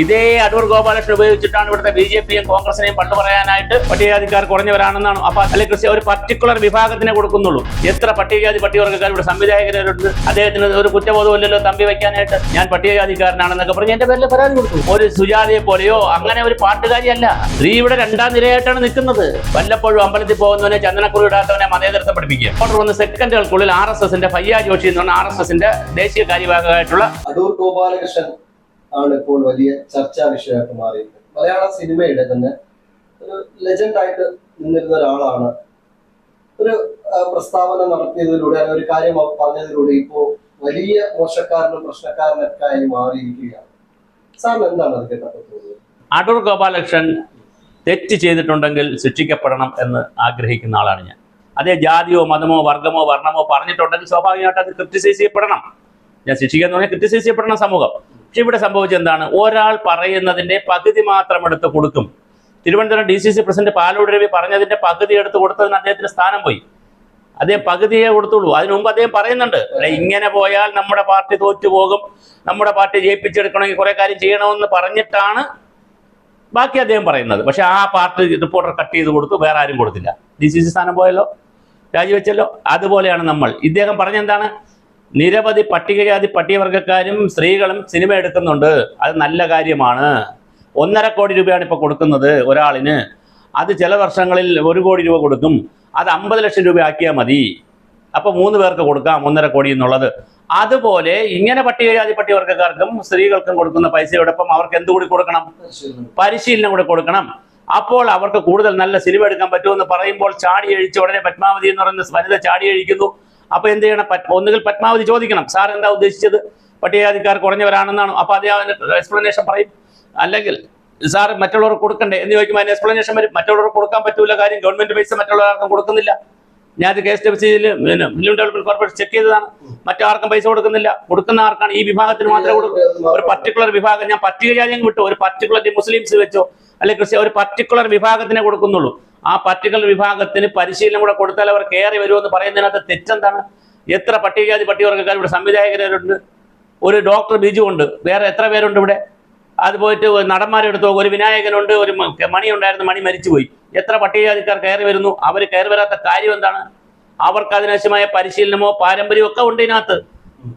ഇതേ അടൂർ ഗോപാലകൃഷ്ണൻ ഉപയോഗിച്ചിട്ടാണ് ഇവിടുത്തെ ബി ജെ പിയും കോൺഗ്രസിനെയും പണ്ട് പറയാനായിട്ട് പട്ടികജാതിക്കാർ കുറഞ്ഞവരാണെന്നാണ് അപ്പൊ അല്ലെങ്കിൽ കൃഷി ഒരു പർട്ടിക്കുലർ വിഭാഗത്തിനെ കൊടുക്കുന്നുള്ളൂ. എത്ര പട്ടികജാതി പട്ടികവർഗക്കാർ ഇവിടെ സംവിധായകരുണ്ട് അദ്ദേഹത്തിന് ഒരു കുറ്റബോധമില്ലല്ലോ തമ്പി വെക്കാനായിട്ട് ഞാൻ പട്ടികജാതിക്കാരനാണെന്നൊക്കെ പറഞ്ഞ് എന്റെ പേരിൽ പരാതി കൊടുത്തു. ഒരു സുജാതയെ പോലെയോ അങ്ങനെ ഒരു പാട്ടുകാരിയല്ല സ്ത്രീ ഇവിടെ രണ്ടാം നിരയായിട്ടാണ് നിൽക്കുന്നത്. വല്ലപ്പോഴും അമ്പലത്തിൽ പോകുന്നവനെ ചന്ദനക്കുറി ഇടാത്തവനെ മതേതരത്തെ പഠിപ്പിക്കുക. ഓർഡർ വന്ന് സെക്കൻഡുകൾക്കുള്ളിൽ ആർ എസ് എസിന്റെ ഫയ്യ ജോഷി എന്ന് പറഞ്ഞ ആർ എസ് എസിന്റെ ദേശീയ കാര്യവാഹകമായിട്ടുള്ള അടൂർ ഗോപാലകൃഷ്ണൻ ആണ് ഇപ്പോൾ വലിയ ചർച്ചാ വിഷയമായിട്ട് മാറിയിരിക്കുന്നത്. മലയാള സിനിമയുടെ തന്നെ ഒരു ലെജൻഡ് ആയിട്ട് നിന്നിരുന്ന ഒരാളാണ്. ഒരു പ്രസ്താവന നടത്തിയതിലൂടെ ഒരു കാര്യം പറഞ്ഞതിലൂടെ ഇപ്പോ വലിയ മോശക്കാരനും പ്രശ്നക്കാരനൊക്കെ ആയി മാറിയിരിക്കുകയാണ്. സാറിന് എന്താണ് അത് കേട്ടപ്പോൾ അടൂർ ഗോപാലകൃഷ്ണൻ തെറ്റ് ചെയ്തിട്ടുണ്ടെങ്കിൽ ശിക്ഷിക്കപ്പെടണം എന്ന് ആഗ്രഹിക്കുന്ന ആളാണ് ഞാൻ. അതേ ജാതിയോ മതമോ വർഗമോ വർണമോ പറഞ്ഞിട്ടുണ്ടെങ്കിൽ സ്വാഭാവികമായിട്ട് അത് ക്രിറ്റിസൈസ് ചെയ്യപ്പെടണം. ഞാൻ ശിക്ഷിക്കാന്ന് പറഞ്ഞാൽ ക്രിറ്റിസൈസ് ചെയ്യപ്പെടണം സമൂഹം. ഇവിടെ സംഭവിച്ചത് എന്താണ്? ഒരാൾ പറയുന്നതിന്റെ പകുതി മാത്രം എടുത്ത് കൊടുക്കും. Thiruvananthapuram D C C president Palode Ravi പറഞ്ഞതിന്റെ പകുതി എടുത്ത് കൊടുത്തതിന് അദ്ദേഹത്തിന് സ്ഥാനം പോയി. അദ്ദേഹം പകുതിയെ കൊടുത്തുള്ളൂ. അതിനു മുമ്പ് അദ്ദേഹം പറയുന്നുണ്ട് "അല്ല, ഇങ്ങനെ പോയാൽ നമ്മുടെ പാർട്ടി തോറ്റുപോകും. നമ്മുടെ പാർട്ടി ജയിപ്പിച്ചെടുക്കണമെങ്കിൽ കുറെ കാര്യം ചെയ്യണമെന്ന് പറഞ്ഞിട്ടാണ് ബാക്കി അദ്ദേഹം പറയുന്നത്. പക്ഷെ ആ പാർട്ടി റിപ്പോർട്ടർ കട്ട് ചെയ്ത് കൊടുത്തു വേറെ ആരും കൊടുത്തില്ല. ഡി സി സി സ്ഥാനം പോയല്ലോ രാജിവെച്ചല്ലോ. അതുപോലെയാണ് നമ്മൾ. ഇദ്ദേഹം പറഞ്ഞെന്താണ് നിരവധി പട്ടികജാതി പട്ടികവർഗക്കാരും സ്ത്രീകളും സിനിമ എടുക്കുന്നുണ്ട്. അത് നല്ല കാര്യമാണ്. ഒന്നര കോടി രൂപയാണ് ഇപ്പോൾ കൊടുക്കുന്നത് ഒരാളിന്. അത് ചില വർഷങ്ങളിൽ ഒരു കോടി രൂപ കൊടുക്കും. അത് അമ്പത് ലക്ഷം രൂപ ആക്കിയാൽ മതി. അപ്പോൾ മൂന്ന് പേർക്ക് കൊടുക്കാം ഒന്നര കോടി എന്നുള്ളത്. അതുപോലെ ഇങ്ങനെ പട്ടികജാതി പട്ടികവർഗക്കാർക്കും സ്ത്രീകൾക്കും കൊടുക്കുന്ന പൈസയോടൊപ്പം അവർക്ക് എന്ത് കൂടി കൊടുക്കണം? പരിശീലനം. കൂടി കൊടുക്കണം. അപ്പോൾ അവർക്ക് കൂടുതൽ നല്ല സിനിമ എടുക്കാൻ പറ്റുമെന്ന് പറയുമ്പോൾ ചാടി അഴിച്ച് ഉടനെ പത്മാവതി എന്ന് പറയുന്ന വനിത ചാടി അഴിക്കുന്നു അപ്പൊ എന്ത് ചെയ്യണം? ഒന്നുകിൽ പത്മാവതി ചോദിക്കണം. സാർ എന്താ ഉദ്ദേശിച്ചത്? പട്ടികജാതിക്കാർ കുറഞ്ഞവരാണെന്നാണ്? അപ്പൊ അദ്ദേഹം എക്സ്പ്ലനേഷൻ പറയും. അല്ലെങ്കിൽ സാർ മറ്റുള്ളവർക്ക് കൊടുക്കണ്ടേ? എന്ന് ചോദിക്കുമ്പോൾ അതിന് എക്സ്പ്ലനേഷൻ വരും. മറ്റുള്ളവർക്ക് കൊടുക്കാൻ പറ്റൂല കാര്യം. ഗവൺമെന്റ് പൈസ മറ്റുള്ളവർക്കും കൊടുക്കുന്നില്ല. ഞാൻ കെ എസ് ഡബ്ല്യു സിയിൽ ഫിലിം ഡെവലപ്മെന്റ് കോർപ്പറേഷൻ ചെക്ക് ചെയ്തതാണ്. മറ്റാർക്കും പൈസ കൊടുക്കുന്നില്ല. കൊടുക്കുന്ന ആർക്കാണ്? ഈ വിഭാഗത്തിന് മാത്രമേ കൊടുക്കൂ ഒരു പർട്ടിക്കുലർ വിഭാഗം ഞാൻ പട്ടികജാതി വിട്ടു. ഒരു പർട്ടിക്കുലർ മുസ്ലിംസ് വെച്ചോ അല്ലെങ്കിൽ ഒരു പർട്ടിക്കുലർ വിഭാഗത്തിനെ കൊടുക്കുന്നുള്ളൂ. ആ പർട്ടിക്കുലർ വിഭാഗത്തിന് പരിശീലനം കൂടെ കൊടുത്താൽ അവർ കയറി വരുമെന്ന് പറയുന്നതിനകത്ത് തെറ്റെന്താണ്? എത്ര പട്ടികജാതി പട്ടികവർഗക്കാർ ഇവിടെ സംവിധായകരുണ്ട്? ഒരു ഡോക്ടർ ബിജു ഉണ്ട്. വേറെ എത്ര പേരുണ്ട് ഇവിടെ? അത് പോയിട്ട് നടന്മാരെടുത്തോ ഒരു വിനായകനുണ്ട് ഒരു മണി ഉണ്ടായിരുന്നു മണി മരിച്ചുപോയി. എത്ര പട്ടികജാതിക്കാർ കയറി വരുന്നു? അവർ കയറി വരാത്ത കാര്യം എന്താണ്? അവർക്ക് അതിനാവശ്യമായ പരിശീലനമോ പാരമ്പര്യമോ ഒക്കെ ഉണ്ട് ഇതിനകത്ത്.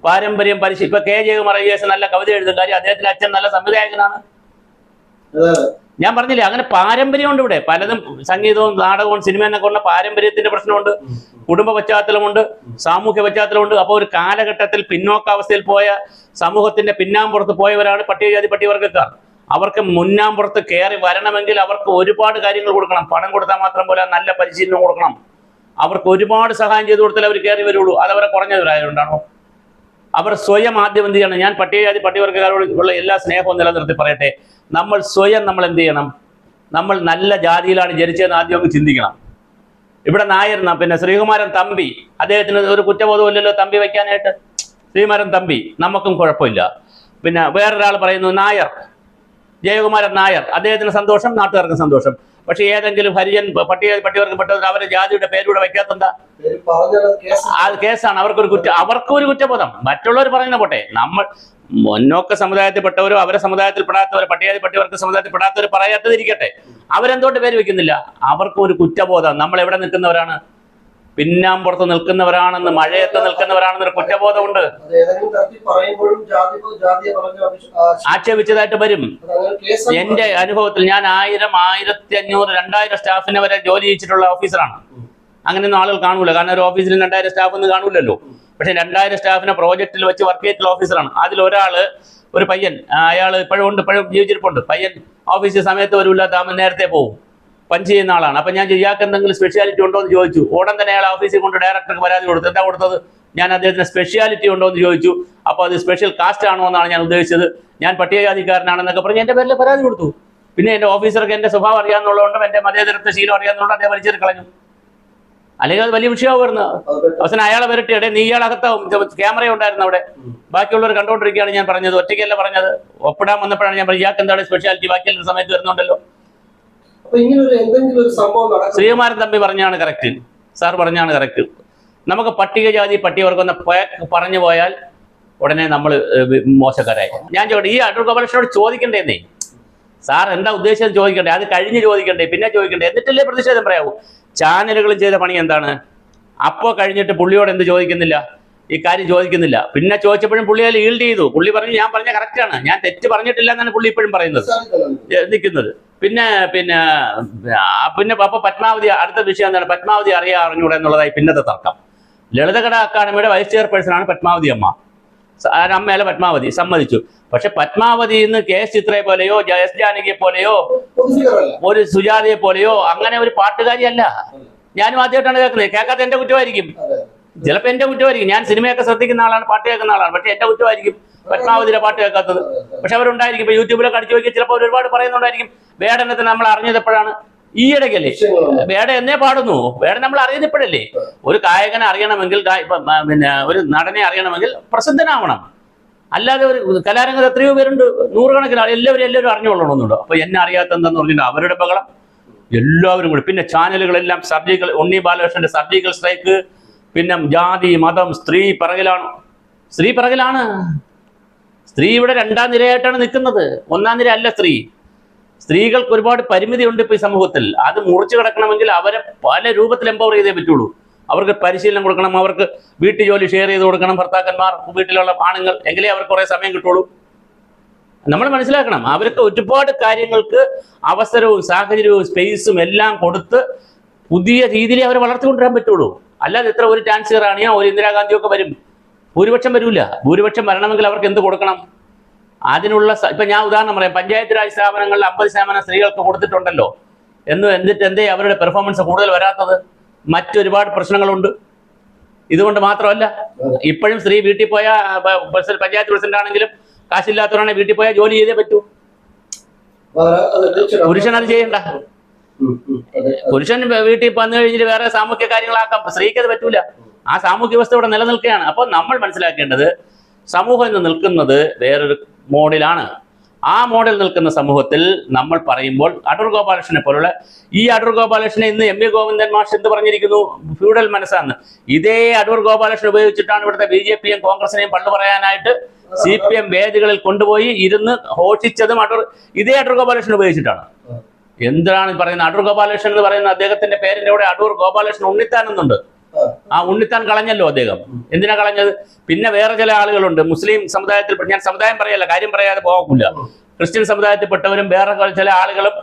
പാരമ്പര്യം പരിശീലനം ഇപ്പൊ കെ ജയകുമാർ ഐ എസ് നല്ല കവിത എഴുതുന്ന കാര്യം അദ്ദേഹത്തിന്റെ അച്ഛൻ നല്ല സംവിധായകനാണ്. ഞാൻ പറഞ്ഞില്ലേ അങ്ങനെ പാരമ്പര്യമുണ്ട് ഇവിടെ. പലതും സംഗീതവും നാടകവും സിനിമ എന്നൊക്കെ ഉള്ള പാരമ്പര്യത്തിന്റെ പ്രശ്നമുണ്ട്. കുടുംബ പശ്ചാത്തലമുണ്ട് സാമൂഹ്യ പശ്ചാത്തലമുണ്ട്. അപ്പോൾ ഒരു കാലഘട്ടത്തിൽ പിന്നോക്കാവസ്ഥയിൽ പോയ സമൂഹത്തിന്റെ പിന്നാമ്പുറത്ത് പോയവരാണ് പട്ടികജാതി പട്ടികവർഗക്കാർ അവർക്ക് മുന്നാമ്പുറത്ത് കയറി വരണമെങ്കിൽ അവർക്ക് ഒരുപാട് കാര്യങ്ങൾ കൊടുക്കണം. പണം കൊടുത്താൽ മാത്രം പോലെ നല്ല പരിശീലനം കൊടുക്കണം. അവർക്ക് ഒരുപാട് സഹായം ചെയ്തു കൊടുത്താൽ അവർ കയറി വരുള്ളൂ. അത് അവരെ കുറഞ്ഞവരായതുകൊണ്ടാണോ? അവർ സ്വയം ആദ്യം എന്ത് ചെയ്യണം? ഞാൻ പട്ടികജാതി പട്ടികവർഗക്കാരോട് ഉള്ള എല്ലാ സ്നേഹവും നിലനിർത്തി പറയട്ടെ. നമ്മൾ സ്വയം നമ്മൾ എന്ത് ചെയ്യണം? നമ്മൾ നല്ല ജാതിയിലാണ് ജനിച്ചതെന്ന് ആദ്യം ചിന്തിക്കണം. ഇവിടെ നായർ പിന്നെ ശ്രീകുമാരൻ തമ്പി. അദ്ദേഹത്തിന് ഒരു കുറ്റബോധമില്ലല്ലോ തമ്പി വയ്ക്കാനായിട്ട്? ശ്രീകുമാരൻ തമ്പി. നമുക്കും കുഴപ്പമില്ല. പിന്നെ വേറൊരാൾ പറയുന്നു നായർ. ജയകുമാരൻ നായർ അദ്ദേഹത്തിന് സന്തോഷം നാട്ടുകാർക്ക് സന്തോഷം. പക്ഷെ ഏതെങ്കിലും ഹരിജൻ പട്ടിക പട്ടികവർഗപ്പെട്ടവർ അവരെ ജാതിയുടെ പേരൂടെ വയ്ക്കാത്തെന്താ അത് കേസാണ് അവർക്കൊരു കുറ്റ അവർക്കൊരു കുറ്റബോധം. മറ്റുള്ളവർ പറയുന്ന പോട്ടെ നമ്മൾ മുന്നോക്ക സമുദായത്തിൽപ്പെട്ടവരോ അവരെ സമുദായത്തിൽ പെടാത്തവരോ പട്ടികജാതി പട്ടികവർഗ സമുദായത്തിൽ പെടാത്തവർ പറയാത്തതിരിക്കട്ടെ. അവരെന്തുകൊണ്ട് പേര് വെക്കുന്നില്ല അവർക്കും ഒരു കുറ്റബോധം. നമ്മൾ എവിടെ നിൽക്കുന്നവരാണ്? പിന്നാമ്പുറത്ത് നിൽക്കുന്നവരാണെന്ന് മഴയത്ത് നിൽക്കുന്നവരാണെന്നൊരു കുറ്റബോധമുണ്ട്. ആക്ഷേപിച്ചതായിട്ട് വരും. എന്റെ അനുഭവത്തിൽ ഞാൻ ആയിരം ആയിരത്തി അഞ്ഞൂറ് രണ്ടായിരം സ്റ്റാഫിനെ വരെ ജോലി ചെയ്യിച്ചിട്ടുള്ള ഓഫീസറാണ്. അങ്ങനെയൊന്നും ആളുകൾ കാണൂല. കാരണം ഒരു ഓഫീസിൽ രണ്ടായിരം സ്റ്റാഫ് ഒന്നും കാണൂലല്ലോ പക്ഷെ രണ്ടായിരം സ്റ്റാഫിനെ പ്രോജക്റ്റിൽ വെച്ച് വർക്ക് ചെയ്തിട്ടുള്ള ഓഫീസറാണ്. അതിൽ ഒരാൾ ഒരു പയ്യൻ അയാൾ ഇപ്പോഴും ഉണ്ട് ഇപ്പോഴും ജീവിച്ചിരിപ്പുണ്ട്. പയ്യൻ ഓഫീസിൽ സമയത്ത് വരില്ല താമൻ നേരത്തെ പോകും പഞ്ച് ചെയ്യുന്ന ആളാണ്. അപ്പൊ ഞാൻ ഇയാൾക്ക് എന്തെങ്കിലും സ്പെഷ്യാലിറ്റി ഉണ്ടോ എന്ന് ചോദിച്ചു. ഉടൻ തന്നെ അയാൾ ഓഫീസിൽ കൊണ്ട് ഡയറക്ടർക്ക് പരാതി കൊടുത്തു. എന്താ കൊടുത്തത്? ഞാൻ അദ്ദേഹത്തിന് സ്പെഷ്യാലിറ്റി ഉണ്ടോ എന്ന് ചോദിച്ചു. അപ്പോൾ അത് സ്പെഷ്യൽ കാസ്റ്റ് ആണോ എന്നാണ് ഞാൻ ഉദ്ദേശിച്ചത്. ഞാൻ പട്ടികജാതിക്കാരനാണെന്നൊക്കെ പറഞ്ഞ് എന്റെ പേരിൽ പരാതി കൊടുത്തു. പിന്നെ എന്റെ ഓഫീസർക്ക് എന്റെ സ്വഭാവം അറിയാമെന്നുള്ളതുകൊണ്ടും എന്റെ മതേതരത്വ ശീലം അറിയാമെന്നുള്ളത് അദ്ദേഹം വലിച്ചെറി കളഞ്ഞു. അല്ലെങ്കിൽ അത് വലിയ വിഷയമായിരുന്നു അവസാനം അയാളെ വരട്ടെ. എടേ നീ ഇയാളകത്താവും ക്യാമറ ഉണ്ടായിരുന്നു അവിടെ. ബാക്കിയുള്ളവർ കണ്ടുകൊണ്ടിരിക്കുകയാണ് ഞാൻ പറഞ്ഞത്. ഒറ്റയ്ക്കല്ല പറഞ്ഞത്? ഒപ്പിടാൻ വന്നപ്പോഴാണ് ഞാൻ പറഞ്ഞത്. ഇയാൾക്ക് എന്താണ് സ്പെഷ്യാലിറ്റി ബാക്കിയുള്ള സമയത്ത് വരുന്നുണ്ടല്ലോ അപ്പൊ ഇങ്ങനെ ഒരു എന്തെങ്കിലും ഒരു സംഭവം നടക്കും ശ്രീകുമാരൻ തമ്പി പറഞ്ഞാണ് കറക്റ്റ് സാർ പറഞ്ഞാണ് കറക്റ്റ് നമുക്ക് പട്ടികജാതി പട്ടികവർഗം പറഞ്ഞു പോയാൽ ഉടനെ നമ്മൾ മോശക്കാരായി. ഞാൻ ചോദിക്കട്ടെ ഈ അടൂർ ഗോപാലകൃഷ്ണനോട് ചോദിക്കണ്ടേന്നേ? സാർ എന്താ ഉദ്ദേശം ചോദിക്കണ്ടേ? അത് കഴിഞ്ഞ് ചോദിക്കണ്ടേ? പിന്നെ ചോദിക്കണ്ടേ? എന്നിട്ടല്ലേ പ്രതിഷേധം പറയാവൂ? ചാനലുകൾ ചെയ്ത പണി എന്താണ്? അപ്പോൾ കഴിഞ്ഞിട്ട് പുള്ളിയോട് എന്ത് ചോദിക്കുന്നില്ല? ഈ കാര്യം ചോദിക്കുന്നില്ല. പിന്നെ ചോദിച്ചപ്പോഴും പുള്ളി അതിൽ ഈൽഡ് ചെയ്തു. പുള്ളി പറഞ്ഞു ഞാൻ പറഞ്ഞ കറക്റ്റാണ് ഞാൻ തെറ്റ് പറഞ്ഞിട്ടില്ല എന്നാണ് പുള്ളി ഇപ്പോഴും പറയുന്നത്. നിൽക്കുന്നത്. പിന്നെ പിന്നെ പിന്നെ അപ്പൊ പത്മാവതി അടുത്ത വിഷയം എന്താണ്? പത്മാവതി അറിയാ അറിഞ്ഞൂടെ എന്നുള്ളതായി പിന്നത്തെ തർക്കം. ലളിതകല അക്കാദമിയുടെ വൈസ് ചെയർപേഴ്സൺ ആണ് പത്മാവതി അമ്മ. അമ്മയല്ല പത്മാവതി സമ്മതിച്ചു. പക്ഷെ പത്മാവതി ഇന്ന് കെ എസ് ചിത്രയെ പോലെയോ ജയസ് എസ് ജാനകിയെ പോലെയോ ഒരു സുജാതയെ പോലെയോ അങ്ങനെ ഒരു പാട്ടുകാരിയല്ല ഞാനും ആദ്യമായിട്ടാണ് കേൾക്കുന്നത്. കേൾക്കാത്ത എന്റെ കുറ്റമായിരിക്കും. ചിലപ്പോൾ എന്റെ കുറ്റമായിരിക്കും. ഞാൻ സിനിമയൊക്കെ ശ്രദ്ധിക്കുന്ന ആളാണ് പാട്ട് കേൾക്കുന്ന ആളാണ്. പക്ഷെ എന്റെ കുറ്റമായിരിക്കും. പത്മാവതിയുടെ പാട്ട് കേൾക്കാത്തത്. പക്ഷെ അവരുണ്ടായിരിക്കും. ഇപ്പൊ യൂട്യൂബിലൊക്കെ അടിച്ചു നോക്കി ചിലപ്പോൾ ഒരുപാട് പറയുന്നുണ്ടായിരിക്കും വേടനത്തിന് നമ്മൾ അറിഞ്ഞത് എപ്പോഴാണ് ഈയിടയ്ക്കല്ലേ? വിഷയങ്ങളുണ്ട് വേട എന്നേ പാടുന്നു. വേട നമ്മൾ അറിയുന്നത് ഇപ്പോഴല്ലേ? ഒരു ഗായകനെ അറിയണമെങ്കിൽ പിന്നെ ഒരു നടനെ അറിയണമെങ്കിൽ പ്രസിദ്ധനാവണം. അല്ലാതെ ഒരു കലാരംഗത്ത് എത്രയോ പേരുണ്ട് നൂറുകണക്കിന് എല്ലാവരും എല്ലാവരും അറിഞ്ഞുകൊള്ളണമെന്നുണ്ടോ. അപ്പൊ എന്നെ അറിയാത്ത എന്താന്ന് പറഞ്ഞിട്ട് അവരുടെ ബഹളം എല്ലാവരും കൂടി. പിന്നെ ചാനലുകളെല്ലാം സർജിക്കൽ ഉണ്ണി ബാലകൃഷ്ണന്റെ സർജിക്കൽ സ്ട്രൈക്ക് പിന്നെ ജാതി മതം സ്ത്രീ പിറകിലാണ്. സ്ത്രീ പിറകിലാണ്. സ്ത്രീ ഇവിടെ രണ്ടാം നിരയായിട്ടാണ് നിൽക്കുന്നത്. ഒന്നാം നിര അല്ല സ്ത്രീ. സ്ത്രീകൾക്ക് ഒരുപാട് പരിമിതിയുണ്ട് ഇപ്പോൾ ഈ സമൂഹത്തിൽ. അത് മുറിച്ചു കിടക്കണമെങ്കിൽ അവരെ പല രൂപത്തിൽ എംപവർ ചെയ്തേ പറ്റുള്ളൂ. അവർക്ക് പരിശീലനം കൊടുക്കണം അവർക്ക് വീട്ടു ജോലി ഷെയർ ചെയ്ത് കൊടുക്കണം ഭർത്താക്കന്മാർ വീട്ടിലുള്ള ആണുങ്ങൾ എങ്കിലേ അവർക്ക് കുറേ സമയം കിട്ടുള്ളൂ. നമ്മൾ മനസ്സിലാക്കണം അവർക്ക് ഒരുപാട് കാര്യങ്ങൾക്ക് അവസരവും സാഹചര്യവും സ്പേസും എല്ലാം കൊടുത്ത് പുതിയ രീതിയിൽ അവരെ വളർത്തിക്കൊണ്ടുവരാൻ പറ്റുള്ളൂ. അല്ലാതെ ഇത്ര ഒരു ചാൻസ് റാണിയോ ഒരു ഇന്ദിരാഗാന്ധിയൊക്കെ വരും. ഭൂരിപക്ഷം വരില്ല ഭൂരിപക്ഷം വരണമെങ്കിൽ അവർക്ക് എന്ത് കൊടുക്കണം? അതിനുള്ള ഇപ്പൊ ഞാൻ ഉദാഹരണം പറയാം. പഞ്ചായത്ത് രാജ് സ്ഥാപനങ്ങളിൽ അമ്പത് ശതമാനം സ്ത്രീകൾക്ക് കൊടുത്തിട്ടുണ്ടല്ലോ. എന്ന് എന്നിട്ട് എന്തേ അവരുടെ പെർഫോമൻസ് കൂടുതൽ വരാത്തത്? മറ്റൊരുപാട് പ്രശ്നങ്ങളുണ്ട്. ഇതുകൊണ്ട് മാത്രമല്ല ഇപ്പോഴും സ്ത്രീ വീട്ടിൽ പോയാൽ പഞ്ചായത്ത് പ്രസിഡന്റ് ആണെങ്കിലും കാശില്ലാത്തവരാണെങ്കിൽ വീട്ടിൽ പോയാൽ ജോലി ചെയ്തേ പറ്റൂ. പുരുഷൻ അത് ചെയ്യണ്ട. പുരുഷൻ വീട്ടിൽ വന്നു കഴിഞ്ഞിട്ട് വേറെ സാമൂഹ്യ കാര്യങ്ങളാക്കാം. സ്ത്രീക്ക് അത് പറ്റൂല. ആ സാമൂഹ്യ വ്യവസ്ഥ ഇവിടെ നിലനിൽക്കുകയാണ്. അപ്പോൾ നമ്മൾ മനസ്സിലാക്കേണ്ടത് സമൂഹം ഇന്ന് നിൽക്കുന്നത് വേറൊരു മോഡിലാണ്. ആ മോഡൽ നിൽക്കുന്ന സമൂഹത്തിൽ നമ്മൾ പറയുമ്പോൾ അടൂർ ഗോപാലകൃഷ്ണനെ പോലുള്ള ഈ അടൂർ ഗോപാലകൃഷ്ണനെ ഇന്ന് എം വി ഗോവിന്ദൻ മാഷ് എന്ത് പറഞ്ഞിരിക്കുന്നു? ഫ്യൂഡൽ മനസ്സാന്ന്. ഇതേ അടൂർ ഗോപാലകൃഷ്ണൻ ഉപയോഗിച്ചിട്ടാണ് ഇവിടുത്തെ ബി ജെ പിയും കോൺഗ്രസിനെയും പള്ളു പറയാനായിട്ട് സി പി എം വേദികളിൽ കൊണ്ടുപോയി ഇരുന്ന് ഘോഷിച്ചതും അടൂർ ഇതേ അടൂർ ഗോപാലകൃഷ്ണൻ ഉപയോഗിച്ചിട്ടാണ്. എന്താണ് പറയുന്നത്? അടൂർ ഗോപാലകൃഷ്ണൻ എന്ന് പറയുന്ന അദ്ദേഹത്തിന്റെ പേരിന്റെ കൂടെ അടൂർ ഗോപാലകൃഷ്ണൻ ഉണ്ണിത്താൻ എന്നുണ്ട്. ആ, ഉണ്ണിത്താൻ കളഞ്ഞല്ലോ അദ്ദേഹം. എന്തിനാ കളഞ്ഞത്? പിന്നെ വേറെ ചില ആളുകളുണ്ട്. മുസ്ലിം സമുദായത്തിൽ ഞാൻ സമുദായം പറയല്ല കാര്യം പറയാതെ പോകില്ല ക്രിസ്ത്യൻ സമുദായത്തിൽപ്പെട്ടവരും വേറെ ചില ആളുകളും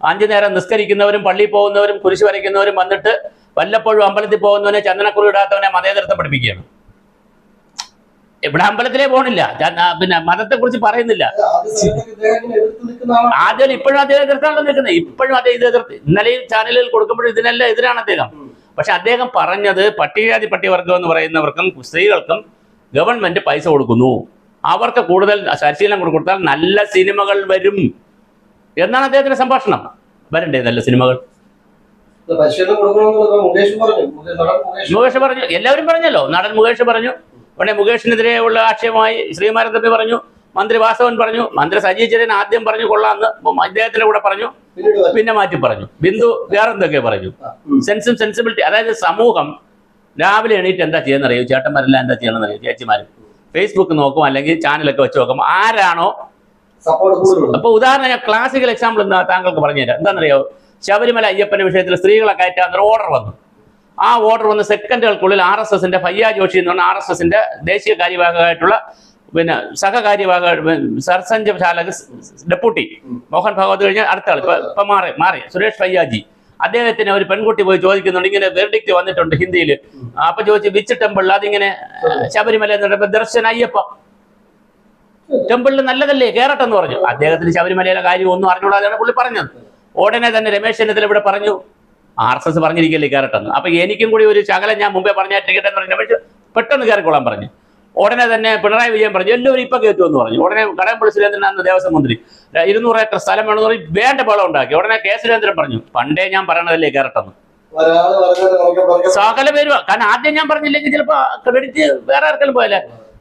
അഞ്ചു നേരം നിസ്കരിക്കുന്നവരും പള്ളിയിൽ പോകുന്നവരും കുരിശ് വരയ്ക്കുന്നവരും വന്നിട്ട് വല്ലപ്പോഴും അമ്പലത്തിൽ പോകുന്നവനെ ചന്ദനക്കുറി ഇടാത്തവനെ മതേതരത്തെ പഠിപ്പിക്കുകയാണ്. ഇവിടെ അമ്പലത്തിലേ പോണില്ല. പിന്നെ മതത്തെ കുറിച്ച് പറയുന്നില്ല. ആദ്യ ഇപ്പോഴും അദ്ദേഹം എതിർത്താണല്ലോ നിൽക്കുന്നത്. ഇപ്പോഴും അദ്ദേഹം ഇത് എതിർത്ത് ഇന്നലെയും ചാനലുകൾ കൊടുക്കുമ്പോഴും ഇതിനെല്ലാം എതിരാണ് അദ്ദേഹം. പക്ഷെ അദ്ദേഹം പറഞ്ഞത് പട്ടികജാതി പട്ടികവർഗം എന്ന് പറയുന്നവർക്കും സ്ത്രീകൾക്കും ഗവൺമെന്റ് പൈസ കൊടുക്കുന്നു. അവർക്ക് കൂടുതൽ പരിശീലനം കൂടെ കൊടുത്താൽ നല്ല സിനിമകൾ വരും. എന്നാണ് അദ്ദേഹത്തിന്റെ സംഭാഷണം. വരണ്ടേ നല്ല സിനിമകൾ? മുകേഷ് പറഞ്ഞു. എല്ലാവരും പറഞ്ഞല്ലോ. നടൻ മുകേഷ് പറഞ്ഞു. ഉടനെ മുകേഷിനെതിരെ ഉള്ള ആക്ഷേപമായി ശ്രീമാരൻ തമ്പി പറഞ്ഞു. മന്ത്രി വാസവൻ പറഞ്ഞു. മന്ത്രി സജി ചെറിയൻ ആദ്യം പറഞ്ഞു കൊള്ളാം എന്ന് അദ്ദേഹത്തിന്റെ കൂടെ പറഞ്ഞു. പിന്നെ മാറ്റി പറഞ്ഞു. ബിന്ദു വേറെന്തൊക്കെ പറഞ്ഞു? സെൻസും സെൻസിബിലിറ്റി അതായത് സമൂഹം രാവിലെ എണീറ്റ് എന്താ ചെയ്യുന്നറിയോ? ചേട്ടന്മാരെല്ലാം എന്താ ചെയ്യണമെന്നറിയോ ചേച്ചിമാർ ഫേസ്ബുക്ക് നോക്കും അല്ലെങ്കിൽ ചാനലൊക്കെ വെച്ച് നോക്കും. ആരാണോ? അപ്പൊ ഉദാഹരണം ഞാൻ ക്ലാസിക്കൽ എക്സാമ്പിൾ എന്താ താങ്കൾക്ക് പറഞ്ഞുതരാം. എന്താണെന്നറിയോ? ശബരിമല അയ്യപ്പന്റെ വിഷയത്തിൽ സ്ത്രീകളെ കയറ്റാൻ ഓർഡർ വന്നു. ആ ഓർഡർ വന്ന സെക്കൻഡുകൾക്കുള്ളിൽ ആർ എസ് എസിന്റെ ഫയ്യ ജോഷി എന്ന് പറഞ്ഞ ആർ എസ് എസിന്റെ ദേശീയ കാര്യവാഹകമായിട്ടുള്ള പിന്നെ സഹകാര്യവാഹ സർസഞ്ചാലക ഡെപ്യൂട്ടി മോഹൻ ഭാഗവത് കഴിഞ്ഞാൽ അടുത്ത ആൾ ഇപ്പൊ മാറി മാറി. സുരേഷ് പയ്യാജി. അദ്ദേഹത്തിന് ഒരു പെൺകുട്ടി പോയി ചോദിക്കുന്നുണ്ട്. ഇങ്ങനെ വെർഡിക്റ്റ് വന്നിട്ടുണ്ട് ഹിന്ദിയിൽ അപ്പൊ ചോദിച്ചു വിച്ച് ടെമ്പിൾ അതിങ്ങനെ ശബരിമല എന്ന് ദർശന അയ്യപ്പ. ടെമ്പിളിൽ നല്ലതല്ലേ? കേറട്ടെ എന്ന് പറഞ്ഞു. അദ്ദേഹത്തിന് ശബരിമലയിലെ കാര്യം ഒന്നും അറിഞ്ഞൂടാതെയാണ് പുള്ളി പറഞ്ഞത്. ഉടനെ തന്നെ രമേശ് ചെന്നിത്തല ഇവിടെ പറഞ്ഞു. ആർ എസ് എസ് പറഞ്ഞിരിക്കല്ലേ കയറട്ടെന്ന് അപ്പൊ എനിക്കും കൂടി ഒരു ശകലം ഞാൻ മുമ്പേ പറഞ്ഞ ടിക്കറ്റ് എന്ന് പറഞ്ഞു. പെട്ടെന്ന് കയറിക്കോളാൻ പറഞ്ഞു. ഉടനെ തന്നെ പിണറായി വിജയൻ പറഞ്ഞു എല്ലാവരും ഇപ്പൊ കയറ്റുമെന്ന് പറഞ്ഞു. ഉടനെ കടകംപള്ളി സുരേന്ദ്രൻ അന്ന് ദേവസ്വം മന്ത്രി ഇരുന്നൂറ് ഏക്കർ സ്ഥലം വേണമെന്ന് പറഞ്ഞ് വേണ്ട ബളം ഉണ്ടാക്കി. ഉടനെ കെ സുരേന്ദ്രൻ പറഞ്ഞു പണ്ടേ ഞാൻ പറയണതല്ലേ കയറട്ടെന്ന് സകല പേര് കാരണം ആദ്യം ഞാൻ പറഞ്ഞില്ലെങ്കിൽ ചിലപ്പോ ക്രെഡിറ്റ് വേറെ ആർക്കെങ്കിലും പോയല്ലേ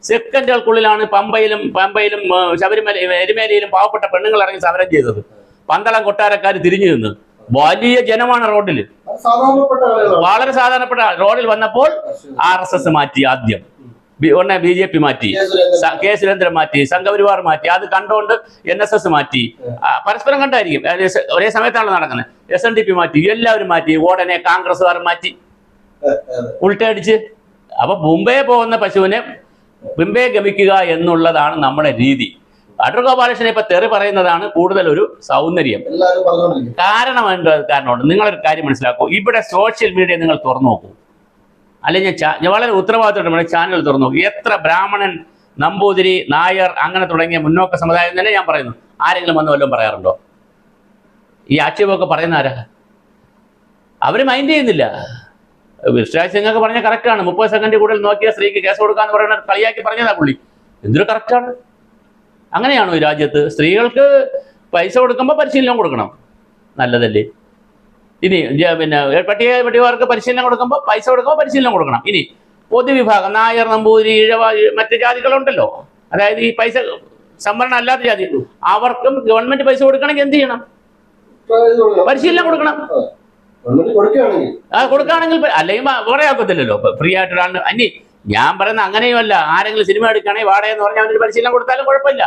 സെക്കൻഡുകൾക്കുള്ളിലാണ് പമ്പയിലും പമ്പയിലും ശബരിമല എരുമേലിയിലും പാവപ്പെട്ട പെണ്ണുങ്ങൾ ഇറങ്ങി സമരം ചെയ്തത്. പന്തളം കൊട്ടാരക്കാർ തിരിഞ്ഞു നിന്ന്. വലിയ ജനമാണ് റോഡിൽ വളരെ സാധാരണപ്പെട്ട റോഡിൽ വന്നപ്പോൾ ആർ മാറ്റി ആദ്യം. ഉടനെ ബി ജെ പി മാറ്റി. കെ. സുരേന്ദ്രൻ മാറ്റി സംഘപരിവാർ മാറ്റി. അത് കണ്ടുകൊണ്ട് എൻ എസ് എസ് മാറ്റി. പരസ്പരം കണ്ടായിരിക്കും. ഒരേ സമയത്താണ് നടക്കുന്നത് എസ് എൻ ഡി പി മാറ്റി എല്ലാവരും മാറ്റി. ഉടനെ കോൺഗ്രസ്സുകാർ മാറ്റി. ഉൾട്ടടിച്ച്. അപ്പൊ മുംബൈ പോകുന്ന പശുവിനെ മുംബൈ ഗമിക്കുക എന്നുള്ളതാണ് നമ്മുടെ രീതി. അടൂർ ഗോപാലകൃഷ്ണൻ ഇപ്പൊ തെറി പറയുന്നതാണ് കൂടുതൽ ഒരു സൗന്ദര്യം കാരണം എന്താ? കാരണമുണ്ട്. നിങ്ങളൊരു കാര്യം മനസ്സിലാക്കൂ. ഇവിടെ സോഷ്യൽ മീഡിയ നിങ്ങൾ തുറന്നു നോക്കൂ. അല്ലെങ്കിൽ ഞാൻ വളരെ ഉത്തരവാദിത്തമാണ് ചാനൽ തുറന്നു എത്ര ബ്രാഹ്മണൻ നമ്പൂതിരി നായർ അങ്ങനെ തുടങ്ങിയ മുന്നോക്ക സമുദായം തന്നെ ഞാൻ പറയുന്നു ആരെങ്കിലും വന്ന് വല്ലതും പറയാറുണ്ടോ? ഈ ആക്ഷേപമൊക്കെ പറയുന്ന ആരാ? അവർ മൈൻഡ് ചെയ്യുന്നില്ല. വിശ്വാസി നിങ്ങൾക്ക് പറഞ്ഞ കറക്റ്റാണ് മുപ്പത് സെക്കൻഡ് കൂടുതൽ നോക്കിയ സ്ത്രീക്ക് കേസ് കൊടുക്കാന്ന് പറയുന്ന കളിയാക്കി പറഞ്ഞതാ പുള്ളി. എന്തൊരു കറക്റ്റാണ് അങ്ങനെയാണോ ഈ രാജ്യത്ത്? സ്ത്രീകൾക്ക് പൈസ കൊടുക്കുമ്പോൾ പരിശീലനം കൊടുക്കണം. നല്ലതല്ലേ? ഇനി പിന്നെ പട്ടിക പട്ടികമാർക്ക് പരിശീലനം കൊടുക്കുമ്പോൾ പൈസ കൊടുക്കുമ്പോൾ പരിശീലനം കൊടുക്കണം. ഇനി പൊതുവിഭാഗം നായർ നമ്പൂതിരി ഇഴവ മറ്റ് ജാതികളുണ്ടല്ലോ. അതായത് ഈ പൈസ സംവരണം അല്ലാത്ത ജാതി അവർക്കും ഗവൺമെന്റ് പൈസ കൊടുക്കണമെങ്കിൽ എന്ത് ചെയ്യണം? പരിശീലനം കൊടുക്കണം. ആ കൊടുക്കുകയാണെങ്കിൽ അല്ലെങ്കിൽ വേറെ ആക്കത്തില്ലല്ലോ. ഫ്രീ ആയിട്ട് ഒരാളിന് അനി ഞാൻ പറയുന്ന അങ്ങനെയുമല്ല. ആരെങ്കിലും സിനിമ എടുക്കുകയാണെങ്കിൽ വാടക എന്ന് പറഞ്ഞാൽ അവനൊരു പരിശീലനം കൊടുത്താലും കുഴപ്പമില്ല.